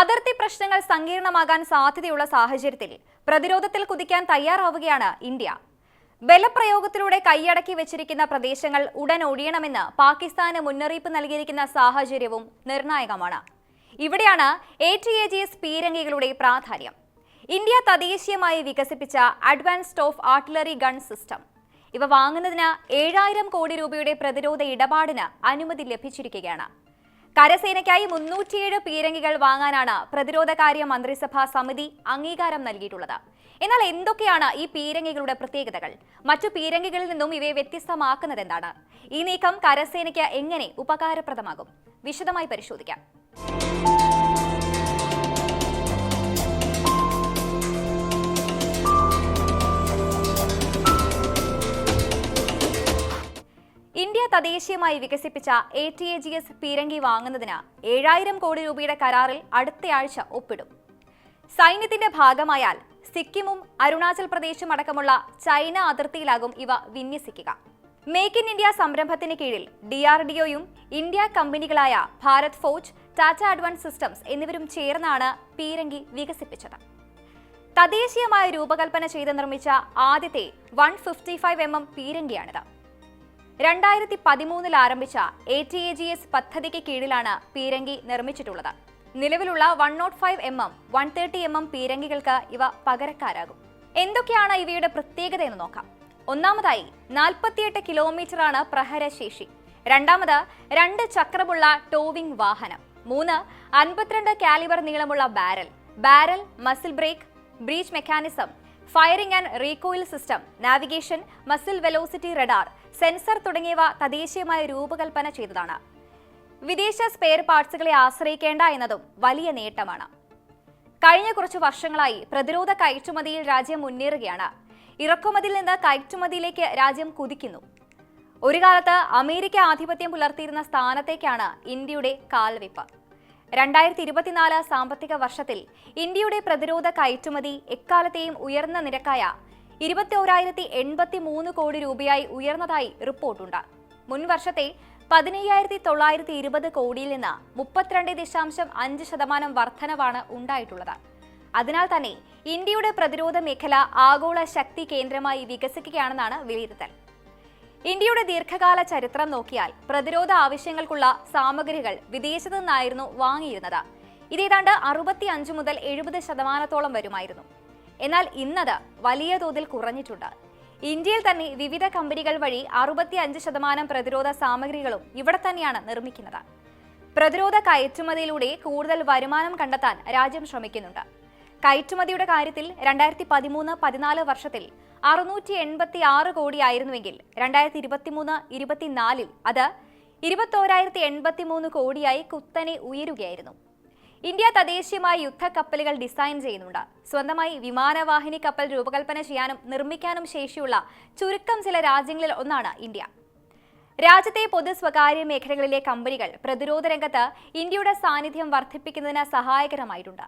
അതിർത്തി പ്രശ്നങ്ങൾ സങ്കീർണമാകാൻ സാധ്യതയുള്ള സാഹചര്യത്തിൽ പ്രതിരോധത്തിൽ കുതിക്കാൻ തയ്യാറാവുകയാണ് ഇന്ത്യ. ബലപ്രയോഗത്തിലൂടെ കൈയടക്കി വെച്ചിരിക്കുന്ന പ്രദേശങ്ങൾ ഉടൻ ഒഴിയണമെന്ന് പാകിസ്ഥാന് മുന്നറിയിപ്പ് നൽകിയിരിക്കുന്ന സാഹചര്യവും നിർണായകമാണ്. ഇവിടെയാണ് A T A G S പീരങ്കികളുടെ പ്രാധാന്യം. ഇന്ത്യ തദ്ദേശീയമായി വികസിപ്പിച്ച advanced of artillery gun system ഇവ വാങ്ങുന്നതിന് ഏഴായിരം കോടി രൂപയുടെ പ്രതിരോധ ഇടപാടിന് അനുമതി ലഭിച്ചിരിക്കുകയാണ്. കരസേനയ്ക്കായി മുന്നൂറ്റിയേഴ് പീരങ്കികൾ വാങ്ങാനാണ് പ്രതിരോധകാര്യ മന്ത്രിസഭാ സമിതി അംഗീകാരം നൽകിയിട്ടുള്ളത്. എന്നാൽ എന്തൊക്കെയാണ് ഈ പീരങ്കികളുടെ പ്രത്യേകതകൾ? മറ്റു പീരങ്കികളിൽ നിന്നും ഇവയെ വ്യത്യസ്തമാക്കുന്നത് എന്താണ്? ഈ നീക്കം കരസേനയ്ക്ക് എങ്ങനെ ഉപകാരപ്രദമാകും? വിശദമായി പരിശോധിക്കാം. ഇന്ത്യ തദ്ദേശീയമായി വികസിപ്പിച്ച A T A G S പീരങ്കി വാങ്ങുന്നതിന് ഏഴായിരം കോടി രൂപയുടെ കരാറിൽ അടുത്തയാഴ്ച ഒപ്പിടും. സൈന്യത്തിന്റെ ഭാഗമായാൽ സിക്കിമും അരുണാചൽ പ്രദേശും അടക്കമുള്ള ചൈന അതിർത്തിയിലാകും ഇവ വിന്യസിക്കുക. മേക്ക് ഇൻ ഇന്ത്യ സംരംഭത്തിന് കീഴിൽ ഡി ആർ ഡി ഒയും India കമ്പനികളായ Bharat Forge Tata advance systems എന്നിവരും ചേർന്നാണ് പീരങ്കി വികസിപ്പിച്ചത്. തദ്ദേശീയമായ രൂപകൽപ്പന ചെയ്ത് നിർമ്മിച്ച ആദ്യത്തെ one fifty five M M പീരങ്കിയാണിത്. രണ്ടായിരത്തി പതിമൂന്നിൽ ആരംഭിച്ച A T A G S പദ്ധതിക്ക് കീഴിലാണ് പീരങ്കി നിർമ്മിച്ചിട്ടുള്ളത്. നിലവിലുള്ള one nought five M M one thirty M M പീരങ്കികൾക്ക് ഇവ പകരക്കാരാകും. എന്തൊക്കെയാണ് ഇവയുടെ പ്രത്യേകത എന്ന് നോക്കാം. ഒന്നാമതായി നാൽപ്പത്തിയെട്ട് കിലോമീറ്ററാണ് പ്രഹരശേഷി. രണ്ടാമത് രണ്ട് ചക്രമുള്ള ടോവിംഗ് വാഹനം. മൂന്ന് അൻപത്തിരണ്ട് കാലിബർ നീളമുള്ള barrel. Barrel muzzle brake breech mechanism firing and recoil system navigation muzzle velocity radar sensor തുടങ്ങിയവ തദ്ദേശീയമായി രൂപകൽപ്പന ചെയ്തതാണ്. വിദേശ സ്പെയർ പാർട്സുകളെ ആശ്രയിക്കേണ്ട എന്നതും വലിയ നേട്ടമാണ്. കഴിഞ്ഞ കുറച്ച് വർഷങ്ങളായി പ്രതിരോധ കയറ്റുമതിയിൽ രാജ്യം മുന്നേറുകയാണ്. ഇറക്കുമതിയിൽ നിന്ന് കയറ്റുമതിയിലേക്ക് രാജ്യം കുതിക്കുന്നു. ഒരു കാലത്ത് അമേരിക്ക ആധിപത്യം പുലർത്തിയിരുന്ന സ്ഥാനത്തേക്കാണ് ഇന്ത്യയുടെ കാൽവെപ്പ്. രണ്ടായിരത്തി ഇരുപത്തിനാല് സാമ്പത്തിക വർഷത്തിൽ ഇന്ത്യയുടെ പ്രതിരോധ കയറ്റുമതി എക്കാലത്തെയും ഉയർന്ന നിരക്കായ ഇരുപത്തി ഓരായിരത്തി എൺപത്തി മൂന്ന് കോടി രൂപയായി ഉയർന്നതായി റിപ്പോർട്ടുണ്ട്. മുൻ വർഷത്തെ പതിനയ്യായിരത്തി തൊള്ളായിരത്തി ഇരുപത് കോടിയിൽ നിന്ന് മുപ്പത്തിരണ്ട് ദശാംശം അഞ്ച് ശതമാനം വർധനവാണ് ഉണ്ടായിട്ടുള്ളത്. അതിനാൽ തന്നെ ഇന്ത്യയുടെ പ്രതിരോധ മേഖല ആഗോള ശക്തി കേന്ദ്രമായി വികസിക്കുകയാണെന്നാണ് വിലയിരുത്തൽ. ഇന്ത്യയുടെ ദീർഘകാല ചരിത്രം നോക്കിയാൽ പ്രതിരോധ ആവശ്യങ്ങൾക്കുള്ള സാമഗ്രികൾ വിദേശത്തു നിന്നായിരുന്നു വാങ്ങിയിരുന്നത്. ഇതേതാണ്ട് അറുപത്തി അഞ്ച് മുതൽ എഴുപത് ശതമാനത്തോളം വരുമായിരുന്നു. എന്നാൽ ഇന്നത് വലിയ തോതിൽ കുറഞ്ഞിട്ടുണ്ട്. ഇന്ത്യയിൽ തന്നെ വിവിധ കമ്പനികൾ വഴി അറുപത്തി അഞ്ച് ശതമാനം പ്രതിരോധ സാമഗ്രികളും ഇവിടെ തന്നെയാണ് നിർമ്മിക്കുന്നത്. പ്രതിരോധ കയറ്റുമതിയിലൂടെ കൂടുതൽ വരുമാനം കണ്ടെത്താൻ രാജ്യം ശ്രമിക്കുന്നുണ്ട്. കയറ്റുമതിയുടെ കാര്യത്തിൽ രണ്ടായിരത്തി പതിമൂന്ന് പതിനാല് വർഷത്തിൽ അറുന്നൂറ്റി എൺപത്തി ആറ് കോടിയായിരുന്നുവെങ്കിൽ രണ്ടായിരത്തി ഇരുപത്തിമൂന്ന് ഇരുപത്തിനാലിൽ അത് ഇരുപത്തോരായിരത്തി എൺപത്തി മൂന്ന് കോടിയായി കുത്തനെ ഉയരുകയായിരുന്നു. ഇന്ത്യ തദ്ദേശീയമായി യുദ്ധക്കപ്പലുകൾ ഡിസൈൻ ചെയ്യുന്നുണ്ട്. സ്വന്തമായി വിമാനവാഹിനി കപ്പൽ രൂപകൽപ്പന ചെയ്യാനും നിർമ്മിക്കാനും ശേഷിയുള്ള ചുരുക്കം ചില രാജ്യങ്ങളിൽ ഒന്നാണ് ഇന്ത്യ. രാജ്യത്തെ പൊതു സ്വകാര്യ മേഖലകളിലെ കമ്പനികൾ പ്രതിരോധ രംഗത്ത് ഇന്ത്യയുടെ സാന്നിധ്യം വർദ്ധിപ്പിക്കുന്നതിന് സഹായകരമായിട്ടുണ്ട്.